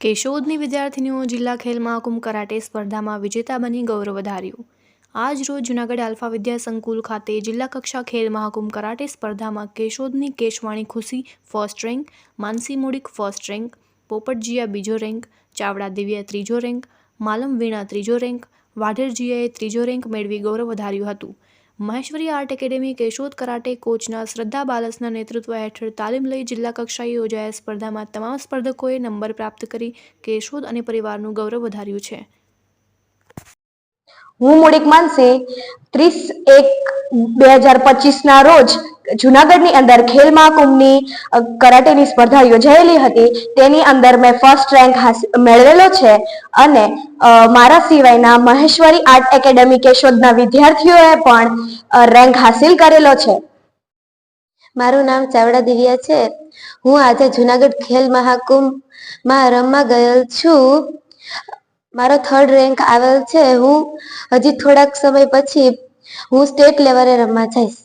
કેશોદની વિદ્યાર્થીનીઓ જિલ્લા ખેલ મહાકુંભ કરાટે સ્પર્ધામાં વિજેતા બની ગૌરવ વધાર્યું. આજ રોજ જૂનાગઢ આલ્ફા વિદ્યા સંકુલ ખાતે જિલ્લા કક્ષા ખેલ મહાકુંભ કરાટે સ્પર્ધામાં કેશોદની Keshwani Khushi first rank, Mansi Modik first rank, Popatjiya બીજો રેન્ક, ચાવડા દિવ્યા ત્રીજો રેન્ક, માલમ વીણા ત્રીજો રેન્ક વાઢેરજીયાએ ત્રીજો રેન્ક મેળવી ગૌરવ વધાર્યું હતું. Maheshwari art academy Keshod karate કોચના Shraddha બાલસના નેતૃત્વ હેઠળ તાલીમ લઈ જિલ્લા કક્ષાએ યોજાયેલ સ્પર્ધામાં તમામ સ્પર્ધકોએ નંબર પ્રાપ્ત કરી કેશોદ અને પરિવારનું ગૌરવ વધાર્યું છે. હું મોડિક માનસે ત્રીસ એક બે હજાર પચીસના રોજ જુનાગઢની અંદર ખેલ મહાકુંભની કરાટેની સ્પર્ધા યોજાયેલી હતી. તેની અંદર મેં ફર્સ્ટ રેન્ક મેળવેલો છે અને મારા સિવાયના મહેશ્વરી આર્ટ એકેડેમી કેશોદના વિદ્યાર્થીઓએ પણ રેન્ક હાસિલ કરેલો છે. મારું નામ ચાવડા દિવ્યા છે. હું આજે જુનાગઢ ખેલ મહાકુંભમાં રમવા ગયેલ છું. મારો થર્ડ રેન્ક આવેલ છે. હું હજી થોડાક સમય પછી હું સ્ટેટ લેવલે રમવા જઈશ.